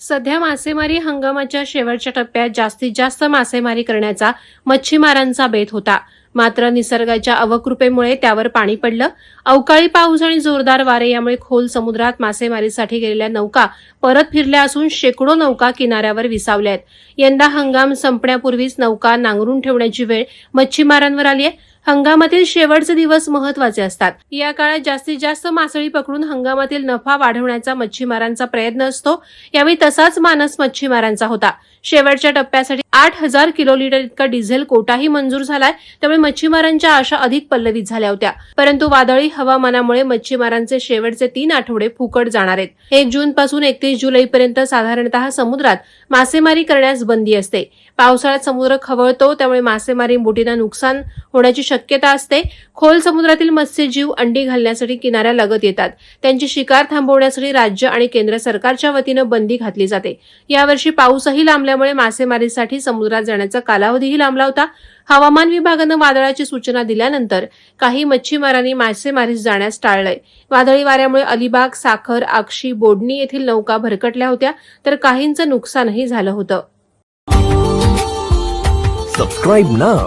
सध्या मासेमारी हंगामाच्या शेवटच्या टप्प्यात जास्तीत जास्त मासेमारी करण्याचा मच्छीमारांचा बेत होता. मात्र निसर्गाच्या अवकृपेमुळे त्यावर पाणी पडलं. अवकाळी पाऊस आणि जोरदार वारे यामुळे खोल समुद्रात मासेमारीसाठी गेलेल्या नौका परत फिरल्या असून शेकडो नौका किनाऱ्यावर विसावल्या आहेत. यंदा हंगाम संपण्यापूर्वीच नौका नांगरून ठेवण्याची वेळ मच्छीमारांवर आली आहे. हंगामातील शेवटचे दिवस महत्त्वाचे असतात. या काळात जास्तीत जास्त मासळी पकडून हंगामातील नफा वाढवण्याचा मच्छीमारांचा प्रयत्न असतो. यावेळी तसाच मानस मच्छीमारांचा होता. शेवटच्या टप्प्यासाठी आठ हजार किलो लिटर इतका डिझेल कोटाही मंजूर झालाय. त्यामुळे मच्छीमारांच्या आशा अधिक पल्लवित झाल्या होत्या. परंतु वादळी हवामानामुळे मच्छीमारांचे शेवटचे तीन आठवडे फुकट जाणार आहेत. एक जून पासून एकतीस जुलैपर्यंत साधारणतः समुद्रात मासेमारी करण्यास बंदी असते. पावसाळ्यात समुद्र खवळतो त्यामुळे मासेमारी बोटींना नुकसान होण्याची शक्यता असते. खोल समुद्रातील मत्स्यजीव अंडी घालण्यासाठी किनाऱ्यालगत येतात. त्यांची शिकार थांबवण्यासाठी राज्य आणि केंद्र सरकारच्या वतीनं बंदी घातली जाते. यावर्षी पाऊसही लांबल्यामुळे मासेमारीसाठी समुद्रात जाण्याचा कालावधीही लांबला होता. हवामान विभागानं वादळाची सूचना दिल्यानंतर काही मच्छीमारांनी मासेमारीस जाण्यास टाळलंय. वादळी वाऱ्यामुळे अलिबाग साखर आक्षी बोडणी येथील नौका भरकटल्या होत्या तर काहींचं नुकसानही झालं होतं. Subscribe now